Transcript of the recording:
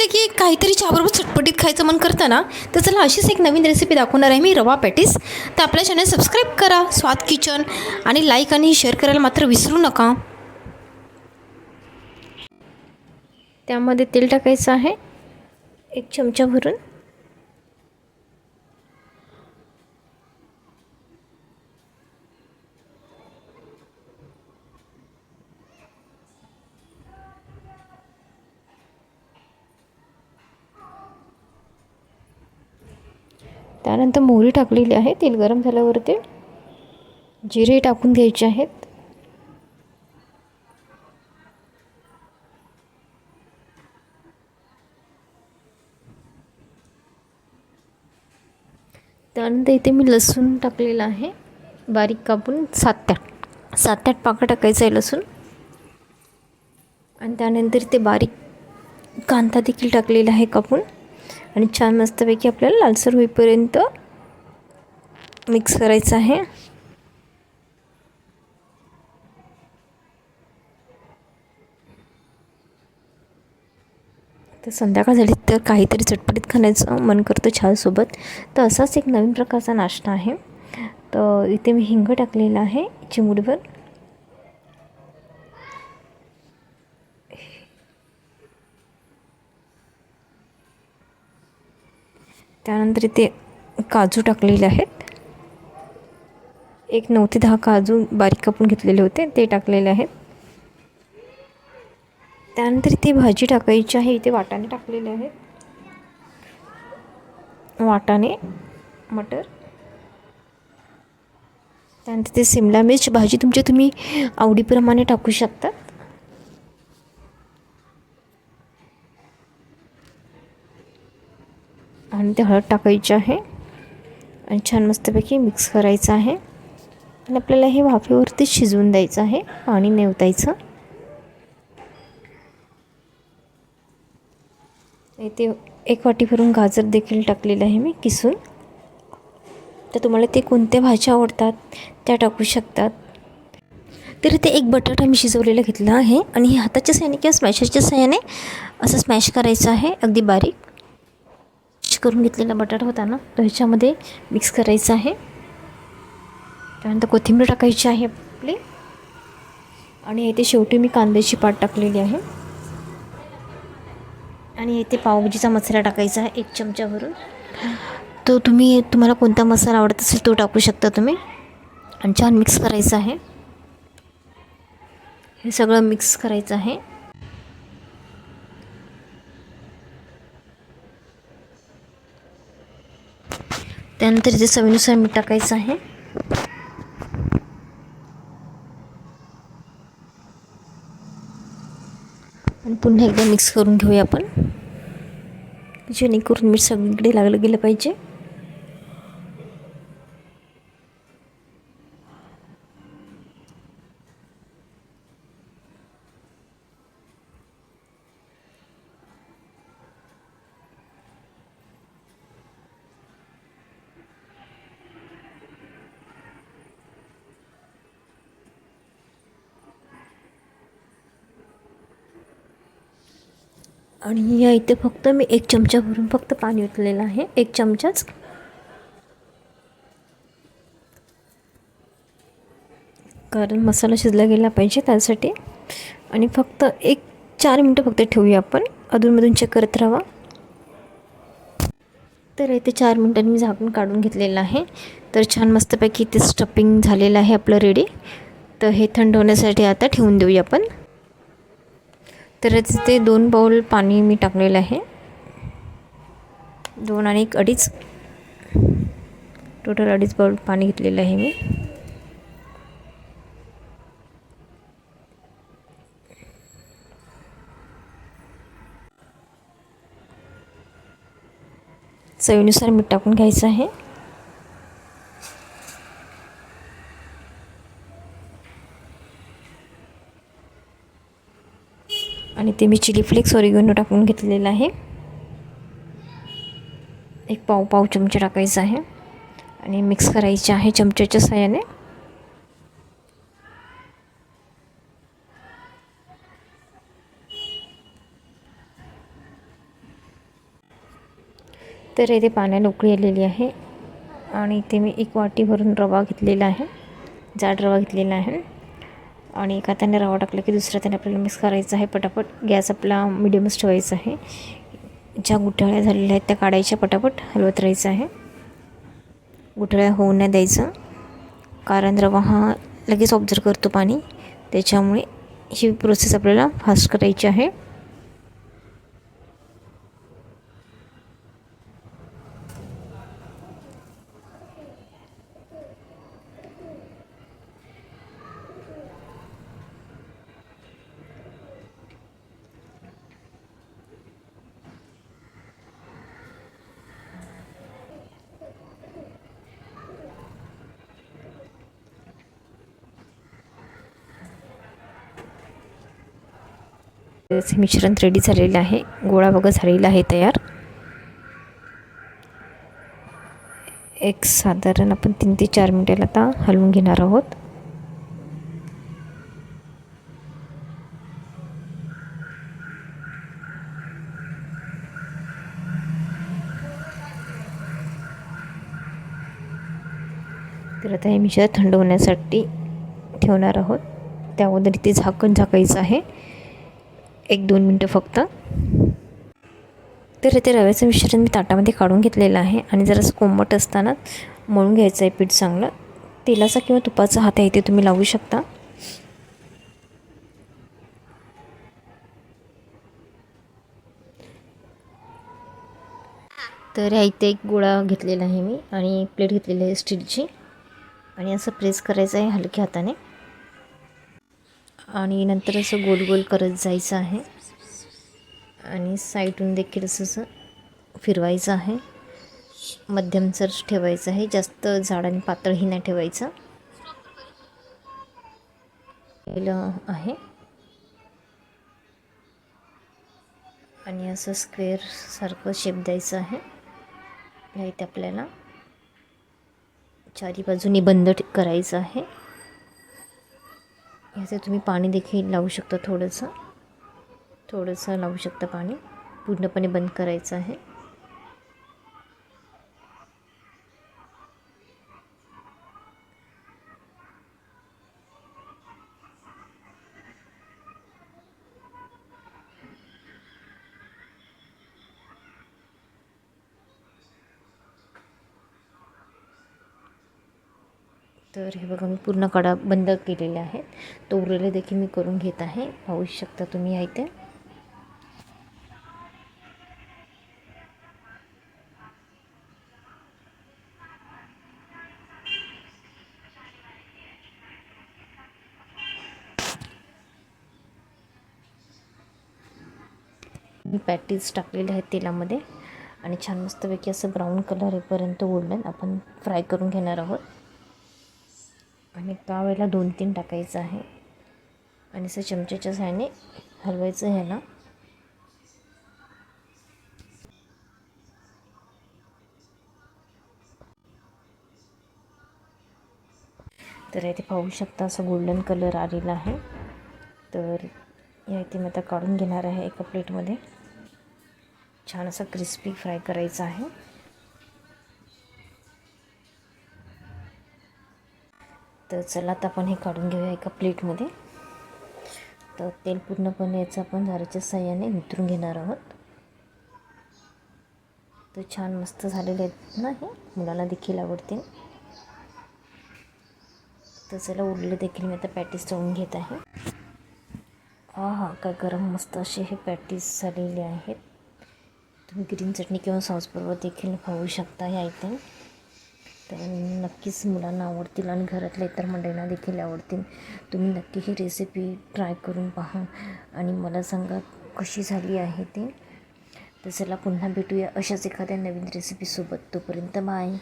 झालं की काहीतरी चहाबरोबर चटपटीत खायचं मन करतं ना तर चला अशीच एक नवीन रेसिपी दाखवणार आहे मी रवा पॅटीस. तर आपल्या चॅनल सबस्क्राईब करा स्वाद किचन आणि लाईक आणि शेअर करायला मात्र विसरू नका. त्यामध्ये तेल टाकायचं आहे एक चमचा भरून. त्यानंतर मोहरी टाकलेली आहे. तेल गरम झाल्यावरती जिरे टाकून घ्यायचे आहेत. त्यानंतर इथे मी लसूण टाकलेलं आहे. बारीक कापून सात त्याट सात आठ पाकं टाकायचं आहे लसूण. आणि त्यानंतर ते बारीक कांदा देखील टाकलेला आहे कापून. आणि छान मस्तपैकी आपल्याला लालसर होईपर्यंत मिक्स करायचं आहे. तर संध्याकाळ झाली तर काहीतरी चटपटीत खाण्याचं मन करतं चहासोबत तर असाच एक नवीन प्रकारचा नाश्ता आहे. तर इथे मी हिंग टाकलेला आहे चिमुडीवर त्यानंतर इथे काजू टाकलेले आहेत. एक नऊ ते दहा काजू बारीक कापून घेतलेले होते ते टाकलेले आहेत. त्यानंतर इथे भाजी टाकायची आहे इथे वाटाणे टाकलेले आहेत. वाटाणे मटर. त्यानंतर ते सिमला मिर्च भाजी तुमच्या तुम्ही आवडीप्रमाणे टाकू शकतात आणि ते हळद टाकायची आहे. आणि छान मस्तपैकी मिक्स करायचं आहे. आणि आपल्याला हे वाफेवरती शिजवून द्यायचं आहे पाणी नेवतायचं. इथे एक वाटी भरून गाजर देखील टाकलेलं आहे मी किसून. तर तुम्हाला ते कोणत्या भाज्या आवडतात त्या टाकू शकतात. तर इथे एक बटाटा मी शिजवलेला घेतला आहे. आणि हे हाताच्या सहाय्याने किंवा स्मॅशरच्या सहाय्याने असं स्मॅश करायचं आहे. अगदी बारीक. करून घेतलेला बटाटा होता ना तो ह्याच्यामध्ये मिक्स करायचा आहे. त्यानंतर कोथिंबीर टाकायची आहे आपली. आणि इथे शेवटी मी कांद्याची पाट टाकलेली आहे. आणि इथे पावभाजीचा मसाला टाकायचा आहे एक चमच्यावरून. तो तुम्ही तुम्हाला कोणता मसाला आवडत असेल तो टाकू शकता तुम्ही. आणि छान मिक्स करायचं आहे. हे सगळं मिक्स करायचं आहे. त्यानंतर इथे चवीनुसार मीठ टाकायचं आहे. आणि पुन्हा एकदा मिक्स करून घेऊया आपण. जेणेकरून मीठ सगळीकडे लागलं गेलं पाहिजे. आणि या इथे फक्त मी एक चमचा भरून फक्त पाणी ओतलेलं आहे. एक चमचाच कारण मसाला शिजला गेला पाहिजे त्यासाठी. आणि फक्त एक चार मिनटं फक्त ठेवूया आपण. अधूनमधून चेक करत राहा. तर इथे चार मिनटांनी मी झाकून काढून घेतलेलं आहे. तर छान मस्तपैकी इथे स्टफिंग झालेलं आहे आपलं रेडी तर हे थंड होण्यासाठी आता ठेवून देऊया आपण. तर तिथे दोन बाउल पाणी मी टाकलेलं आहे. दोन आणि एक अडीच. टोटल अडीच बाउल पाणी घेतलेलं आहे मी. चवीनुसार मीठ टाकून घ्यायचं आहे. आणि ते मी चिली फ्लेक्स ओरिगोनो टाकून घेतलेलं आहे. एक पाव पाव चमचा टाकायचा आहे. आणि मिक्स करायचे आहे चमच्याच्या साह्याने तर इथे पाण्याला उकळी आलेली आहे. आणि इथे मी एक वाटी भरून रवा घेतलेला आहे. जाड रवा घेतलेला आहे. आणि एका त्याने रवा टाकला की दुसऱ्या त्याने आपल्याला मिक्स करायचं आहे पटापट. गॅस आपला मिडियमच ठेवायचा आहे. ज्या गुठळ्या झालेल्या आहेत त्या काढायच्या पटापट हलवत राहायचं आहे. गुठळ्या होऊ नाही द्यायचं. कारण रवा हा लगेच ऑब्झर्व करतो पाणी. त्याच्यामुळे ही प्रोसेस आपल्याला फास्ट करायची आहे. मिश्रण रेडी झालेलं आहे. गोळा बघा झालेला आहे तयार. एक साधारण आपण तीन ते चार मिनटाला आता हलवून घेणार आहोत. तर आता हे मिश्रण थंड होण्यासाठी ठेवणार आहोत. त्या अगोदर इथे झाकण झाकायचं आहे. एक दोन मिनटं फक्त. तर इथे रव्याचं मिश्रण मी ताटामध्ये काढून घेतलेलं आहे आणि जरासं कोंबट असताना मळून घ्यायचं आहे पीठ चांगलं. तेलाचा किंवा तुपाचा हात आहे इथे तुम्ही लावू शकता. तर ह्या इथे एक गोळा घेतलेला आहे मी आणि प्लेट घेतलेली आहे स्टीलची. आणि असं प्रेस करायचं आहे हलक्या हाताने. आणि नंतर असं गोल गोल करत जायचं आहे. आणि साईडून देखील असं असं फिरवायचं आहे. मध्यम ठेवायचं आहे. जास्त जाड आणि पातळही नाही ठेवायचं. आहे. आणि असं स्क्वेअर सारखं शेप द्यायचं आहे. इथे आपल्याला चारी बाजूनी बंद करायचं आहे. ह्याचं तुम्ही पाणी देखील लावू शकता थोडंसं. थोडंसं लावू शकता पाणी. पूर्णपणे बंद करायचं आहे. तर हे बघा मी पूर्ण कडा बंद केलेले आहेत. तो उरलेले देखील मी करून घेत आहे. पाहू शकता तुम्ही आहे ते पॅटीज टाकलेले आहेत तेलामध्ये. आणि छान मस्तपैकी असं ब्राऊन कलर येईपर्यंत गोल्डन आपण फ्राय करून घेणार आहोत. त्यावेळेला दोन तीन टाकायचं आहे. आणि असं चमच्याच्या साहाय्याने हलवायचं ह्याला तर इथे पाहू शकता असं गोल्डन कलर आलेला आहे. तर या इथे मी आता काढून घेणार आहे एका प्लेटमध्ये छान असं क्रिस्पी फ्राय करायचं आहे. तर चला आता आपण हे काढून घेऊया एका प्लेटमध्ये. तर तेल पूर्णपणे याचं आपण झाराच्या साह्याने नितरून घेणार आहोत. तर छान मस्त झालेले आहेत ना हे मुलाला देखील आवडतील. तर चला उरले देखील मी आता पॅटीस तळून घेत आहे. हा हा काय गरम मस्त असे हे पॅटीस झालेले आहेत. तुम्ही ग्रीन चटणी किंवा सॉसबरोबर देखील खाऊ शकता हे आयटम तर नक्कीच मुलांना आवडतील आणि घरातल्या इतर मंडळींना देखील आवडतील. तुम्ही नक्की ही रेसिपी ट्राय करून पहा आणि मला सांगा कशी झाली आहे ते. तर चला पुन्हा भेटूया अशाच एखाद्या नवीन रेसिपीसोबत तोपर्यंत बाय